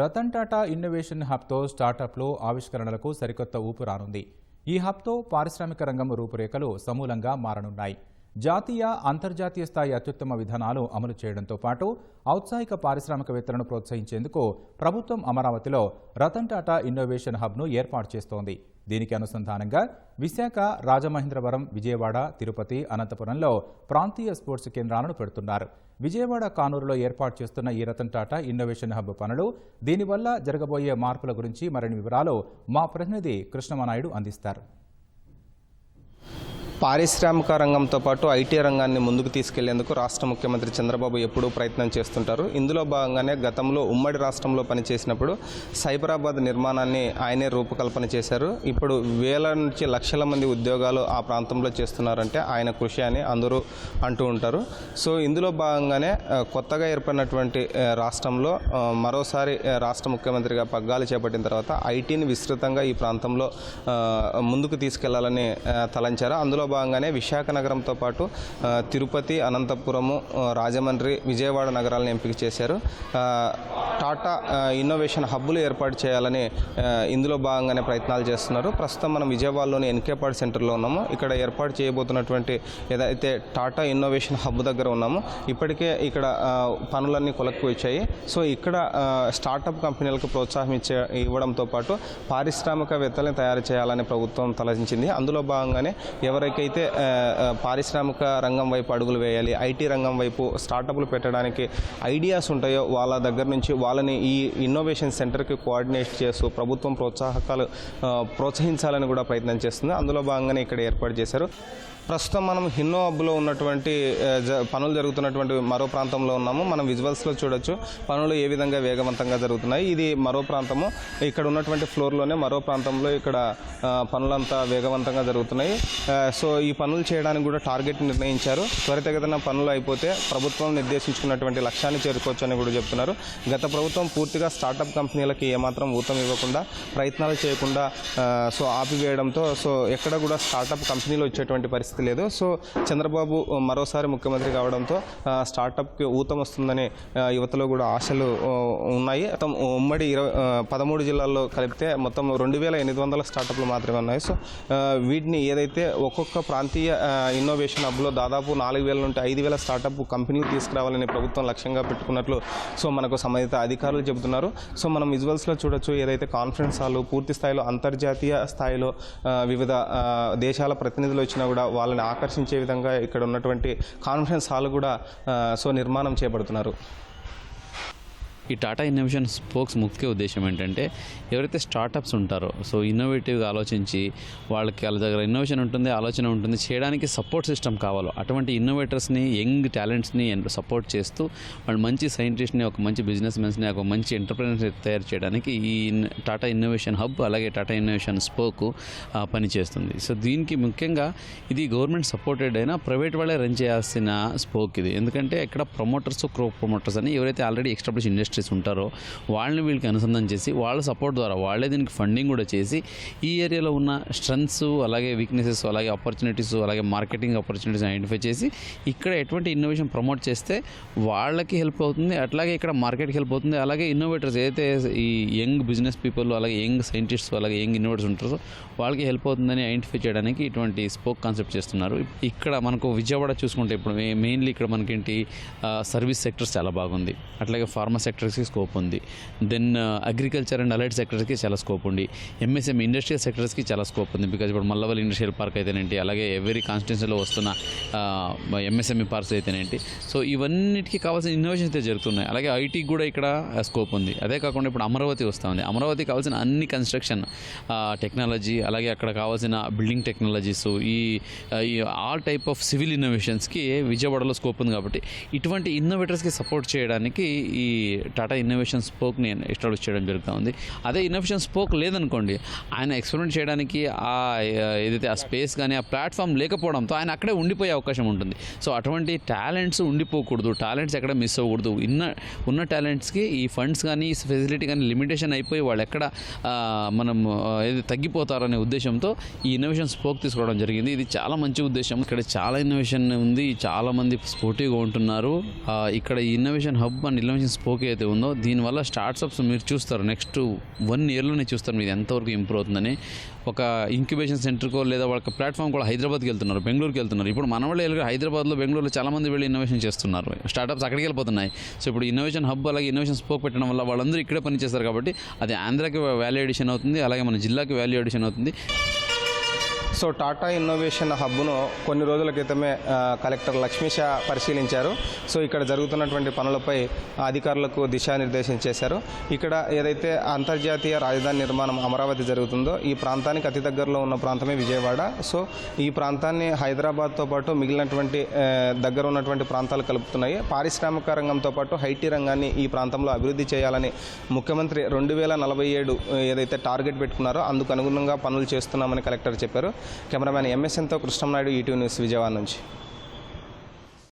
Ratan Tata innovation హబ్తో స్టార్టప్లో ఆవిష్కరణలకు సరికొత్త ఊపు రానుంది. ఈ హబ్తో పారిశ్రామిక రంగం రూపురేఖలు సమూలంగా మారనున్నాయి. జాతీయ అంతర్జాతీయ స్థాయి అత్యుత్తమ విధానాలు అమలు చేయడంతో పాటు ఔత్సాహిక పారిశ్రామికవేత్తలను ప్రోత్సహించేందుకు ప్రభుత్వం అమరావతిలో రతన్ టాటా ఇన్నోవేషన్ హబ్ను ఏర్పాటు చేస్తోంది. దీనికి అనుసంధానంగా విశాఖ రాజమహేంద్రవరం విజయవాడ తిరుపతి అనంతపురంలో ప్రాంతీయ స్పోర్ట్స్ కేంద్రాలను పెడుతున్నారు. విజయవాడ కానూరులో ఏర్పాటు చేస్తున్న ఈ రతన్ టాటా ఇన్నోవేషన్ హబ్ పనులు దీనివల్ల జరగబోయే మార్పుల గురించి మరిన్ని వివరాలు మా ప్రతినిధి కృష్ణమనాయుడు అందిస్తారు. పారిశ్రామిక రంగంతో పాటు ఐటీ రంగాన్ని ముందుకు తీసుకెళ్ళేందుకు రాష్ట్ర ముఖ్యమంత్రి చంద్రబాబు ఎప్పుడూ ప్రయత్నం చేస్తుంటారు. ఇందులో భాగంగానే గతంలో ఉమ్మడి రాష్ట్రంలో పనిచేసినప్పుడు సైబరాబాద్ నిర్మాణాన్ని ఆయనే రూపకల్పన చేశారు. ఇప్పుడు వేల నుంచి లక్షల మంది ఉద్యోగాలు ఆ ప్రాంతంలో చేస్తున్నారంటే ఆయన కృషి అని అందరూ అంటూ ఉంటారు. సో ఇందులో భాగంగానే కొత్తగా ఏర్పడినటువంటి రాష్ట్రంలో మరోసారి రాష్ట్ర ముఖ్యమంత్రిగా పగ్గాలు చేపట్టిన తర్వాత ఐటీని విస్తృతంగా ఈ ప్రాంతంలో ముందుకు తీసుకెళ్ళాలని తలంచారు. అందులో భాగంగానే విశాఖ నగరంతో పాటు తిరుపతి అనంతపురము రాజమండ్రి విజయవాడ నగరాలను ఎంపిక చేశారు. టాటా ఇన్నోవేషన్ హబ్బులు ఏర్పాటు చేయాలని ఇందులో భాగంగానే ప్రయత్నాలు చేస్తున్నారు. ప్రస్తుతం మనం విజయవాడలోని ఎన్కేపాడ్ సెంటర్లో ఉన్నాము. ఇక్కడ ఏర్పాటు చేయబోతున్నటువంటి ఏదైతే టాటా ఇన్నోవేషన్ హబ్ దగ్గర ఉన్నాము ఇప్పటికే ఇక్కడ పనులన్నీ కొలకు వచ్చాయి సో ఇక్కడ స్టార్టప్ కంపెనీలకు ప్రోత్సాహం ఇచ్చే ఇవ్వడంతో పాటు పారిశ్రామికవేత్తలను తయారు చేయాలని ప్రభుత్వం తలచించింది అందులో భాగంగానే ఎవరైతే అయితే పారిశ్రామిక రంగం వైపు అడుగులు వేయాలి ఐటీ రంగం వైపు స్టార్టప్లు పెట్టడానికి ఐడియాస్ ఉంటాయో వాళ్ళ దగ్గర నుంచి వాళ్ళని ఈ ఇన్నోవేషన్ సెంటర్కి కోఆర్డినేట్ చేస్తూ ప్రభుత్వం ప్రోత్సాహకాలు ప్రోత్సహించాలని కూడా ప్రయత్నం చేస్తుంది. అందులో భాగంగానే ఇక్కడ ఏర్పాటు చేశారు. ప్రస్తుతం మనం హిన్నో హబ్లో ఉన్నటువంటి పనులు జరుగుతున్నటువంటి మరో ప్రాంతంలో ఉన్నాము. మనం విజువల్స్లో చూడొచ్చు పనులు ఏ విధంగా వేగవంతంగా జరుగుతున్నాయి. ఇది మరో ప్రాంతము. ఇక్కడ ఉన్నటువంటి ఫ్లోర్లోనే మరో ప్రాంతంలో ఇక్కడ పనులంతా వేగవంతంగా జరుగుతున్నాయి. సో ఈ పనులు చేయడానికి కూడా టార్గెట్ నిర్ణయించారు. త్వరితగతిన పనులు అయిపోతే ప్రభుత్వం నిర్దేశించుకున్నటువంటి లక్ష్యాన్ని చేరుకోవచ్చు అని కూడా చెప్తున్నారు. గత ప్రభుత్వం పూర్తిగా స్టార్టప్ కంపెనీలకి ఏమాత్రం ఊతం ఇవ్వకుండా ప్రయత్నాలు చేయకుండా సో ఆపివేయడంతో సో ఎక్కడ కూడా స్టార్టప్ కంపెనీలు వచ్చేటువంటి పరిస్థితి లేదు. సో చంద్రబాబు మరోసారి ముఖ్యమంత్రి కావడంతో స్టార్టప్కి ఊతం వస్తుందని యువతలో కూడా ఆశలు ఉన్నాయి. ఉమ్మడి ఇరవై పదమూడు జిల్లాల్లో కలిపితే మొత్తం రెండు వేల ఎనిమిది వందల స్టార్టప్లు మాత్రమే ఉన్నాయి. సో వీటిని ఏదైతే ఒక్కొక్క ప్రాంతీయ ఇన్నోవేషన్ హబ్లో దాదాపు నాలుగు వేల నుండి ఐదు వేల స్టార్టప్ కంపెనీలు తీసుకురావాలని ప్రభుత్వం లక్ష్యంగా పెట్టుకున్నట్లు సో మనకు సంబంధిత అధికారులు చెబుతున్నారు. సో మనం విజువల్స్లో చూడొచ్చు ఏదైతే కాన్ఫరెన్స్ హాల్ పూర్తి స్థాయిలో అంతర్జాతీయ స్థాయిలో వివిధ దేశాల ప్రతినిధులు వచ్చినా కూడా వాళ్ళని ఆకర్షించే విధంగా ఇక్కడ ఉన్నటువంటి కాన్ఫరెన్స్ హాల్ కూడా సో నిర్మాణం చేపడుతున్నారు. ఈ టాటా ఇన్నోవేషన్ స్పోక్స్ ముఖ్య ఉద్దేశం ఏంటంటే ఎవరైతే స్టార్టప్స్ ఉంటారో సో ఇన్నోవేటివ్గా ఆలోచించి వాళ్ళకి వాళ్ళ దగ్గర ఇన్నోవేషన్ ఉంటుంది ఆలోచన ఉంటుంది చేయడానికి సపోర్ట్ సిస్టమ్ కావాలో. అటువంటి ఇన్నోవేటర్స్ని యంగ్ టాలెంట్స్ని సపోర్ట్ చేస్తూ వాళ్ళు మంచి సైంటిస్ట్ని ఒక మంచి బిజినెస్ మెన్స్ని ఒక మంచి ఎంటర్ప్రీనర్స్ తయారు చేయడానికి ఈ టాటా ఇన్నోవేషన్ హబ్ అలాగే టాటా ఇన్నోవేషన్ స్పోక్ పనిచేస్తుంది. సో దీనికి ముఖ్యంగా ఇది గవర్నమెంట్ సపోర్టెడ్ అయినా ప్రైవేట్ వాళ్ళే రన్ చేయాల్సిన స్పోక్ ఇది. ఎందుకంటే ఇక్కడ ప్రమోటర్స్ క్రో ప్రమోటర్స్ అని ఎవరైతే ఆల్రెడీ ఇండస్ట్రీ ఇండస్ట్రీస్ ఉంటారో వాళ్ళని వీళ్ళకి అనుసంధానం చేసి వాళ్ళ సపోర్ట్ ద్వారా వాళ్ళే దీనికి ఫండింగ్ కూడా చేసి ఈ ఏరియాలో ఉన్న స్ట్రెంగ్స్ అలాగే వీక్నెసెస్ అలాగే ఆపర్చునిటీస్ అలాగే మార్కెటింగ్ ఆపర్చునిటీస్ ఐడెంటిఫై చేసి ఇక్కడ ఎటువంటి ఇన్నోవేషన్ ప్రమోట్ చేస్తే వాళ్ళకి హెల్ప్ అవుతుంది. అట్లాగే ఇక్కడ మార్కెట్కి హెల్ప్ అవుతుంది. అలాగే ఇన్నోవేటర్స్ ఏదైతే ఈ యంగ్ బిజినెస్ పీపుల్ అలాగే యంగ్ సైంటిస్ట్స్ అలాగే యంగ్ ఇన్నోవేటర్స్ ఉంటారో వాళ్ళకి హెల్ప్ అవుతుందని ఐడెంటిఫై చేయడానికి ఇటువంటి స్పోక్ కాన్సెప్ట్ చేస్తున్నారు. ఇక్కడ మనకు విజయవాడ చూసుకుంటే ఇప్పుడు మెయిన్లీ ఇక్కడ మనకేంటి సర్వీస్ సెక్టర్స్ చాలా బాగుంది. అట్లాగే ఫార్మా సెక్టర్స్కి స్కోప్ ఉంది. దెన్ అగ్రికల్చర్ అండ్ అలైడ్ సెక్టర్స్కి చాలా స్కోప్ ఉంది. ఎంఎస్ఎం ఇండస్ట్రియల్ సెక్టర్స్కి చాలా స్కోప్ ఉంది. బికాజ్ ఇప్పుడు మల్లవల్ ఇండస్ట్రియల్ పార్క్ అయితేనేంటి అలాగే ఎవరీ కాన్స్టిట్యున్సీలో వస్తున్న uh, ఎంఎస్ఎంఈ పార్క్స్ అయితేనేంటి. సో ఇవన్నిటికీ కావాల్సిన ఇన్నోవేషన్స్ అయితే జరుగుతున్నాయి. అలాగే ఐటీకి కూడా ఇక్కడ uh, స్కోప్ ఉంది. అదే కాకుండా ఇప్పుడు అమరావతి వస్తుంది. అమరావతి కావాల్సిన అన్ని కన్స్ట్రక్షన్ టెక్నాలజీ uh, అలాగే అక్కడ కావాల్సిన బిల్డింగ్ టెక్నాలజీస్ ఈ ఈ ఆల్ టైప్ ఆఫ్ సివిల్ ఇన్నోవేషన్స్కి విజయవాడలో స్కోప్ ఉంది కాబట్టి ఇటువంటి ఇన్నోవేటర్స్కి సపోర్ట్ చేయడానికి ఈ టాటా ఇన్నోవేషన్ స్పోక్ని ఎస్టాబ్లిష్ చేయడం జరుగుతూ ఉంది. అదే ఇన్నోవేషన్ స్పోక్ లేదనుకోండి ఆయన ఎక్స్పెరిమెంట్ చేయడానికి ఆ ఏదైతే ఆ స్పేస్ కానీ ఆ ప్లాట్ఫామ్ లేకపోవడంతో ఆయన అక్కడే ఉండిపోయే అవకాశం ఉంటుంది. సో అటువంటి టాలెంట్స్ ఉండిపోకూడదు. టాలెంట్స్ ఎక్కడ మిస్ అవ్వకూడదు. ఉన్న ఉన్న టాలెంట్స్కి ఈ ఫండ్స్ కానీ ఈ ఫెసిలిటీ కానీ లిమిటేషన్ అయిపోయి వాళ్ళు ఎక్కడ మనం ఏది తగ్గిపోతారనే ఉద్దేశంతో ఈ ఇన్నోవేషన్ స్పోక్ తీసుకోవడం జరిగింది. ఇది చాలా మంచి ఉద్దేశం. ఇక్కడ చాలా ఇన్నోవేషన్ ఉంది. చాలామంది స్పోర్టివ్గా ఉంటున్నారు. ఇక్కడ ఈ innovation hub and innovation spoke అయితే ఏదైతే ఉందో దీనివల్ల స్టార్ట్అప్స్ మీరు చూస్తారు నెక్స్ట్ వన్ ఇయర్లోనే చూస్తారు మీరు ఎంతవరకు ఇంప్రూవ్ అవుతుందని. ఒక ఇంక్యుబేషన్ సెంటర్కో లేదా వాళ్ళ ప్లాట్ఫామ్ కూడా హైదరాబాద్కి వెళ్తున్నారు బెంగళూరుకి వెళ్తున్నారు. ఇప్పుడు మన వాళ్ళు వెళ్ళి హైదరాబాద్లో బెంగళూరులో చాలా మంది వెళ్ళి ఇన్నోవేషన్ చేస్తున్నారు. స్టార్ట్అప్స్ అక్కడికి వెళ్ళిపోతున్నాయి. సో ఇప్పుడు ఇన్నోవేషన్ హబ్ అలాగే ఇన్నోవేషన్ స్పోక్ పెట్టడం వల్ల వాళ్ళందరూ ఇక్కడే పనిచేస్తారు కాబట్టి అది ఆంధ్రాకి వాల్యూ ఎడిషన్ అవుతుంది అలాగే మన జిల్లాకి వాల్యూ ఎడిషన్ అవుతుంది. సో టాటా ఇన్నోవేషన్ హబ్ను కొన్ని రోజుల క్రితమే కలెక్టర్ లక్ష్మీష పరిశీలించారు. సో ఇక్కడ జరుగుతున్నటువంటి పనులపై అధికారులకు దిశానిర్దేశం చేశారు. ఇక్కడ ఏదైతే అంతర్జాతీయ రాజధాని నిర్మాణం అమరావతి జరుగుతుందో ఈ ప్రాంతానికి అతి దగ్గరలో ఉన్న ప్రాంతమే విజయవాడ. సో ఈ ప్రాంతాన్ని హైదరాబాద్తో పాటు మిగిలినటువంటి దగ్గర ఉన్నటువంటి ప్రాంతాలు కలుపుతున్నాయి. పారిశ్రామిక రంగంతో పాటు హైటీ రంగాన్ని ఈ ప్రాంతంలో అభివృద్ధి చేయాలని ముఖ్యమంత్రి రెండు వేల నలభై ఏడు ఏదైతే టార్గెట్ పెట్టుకున్నారో అందుకు అనుగుణంగా పనులు చేస్తున్నామని కలెక్టర్ చెప్పారు. కెమెరామ్యాన్ ఎంఎస్ఎన్తో కృష్ణంనాయుడు ఈటీవీ న్యూస్ విజయవాడ నుంచి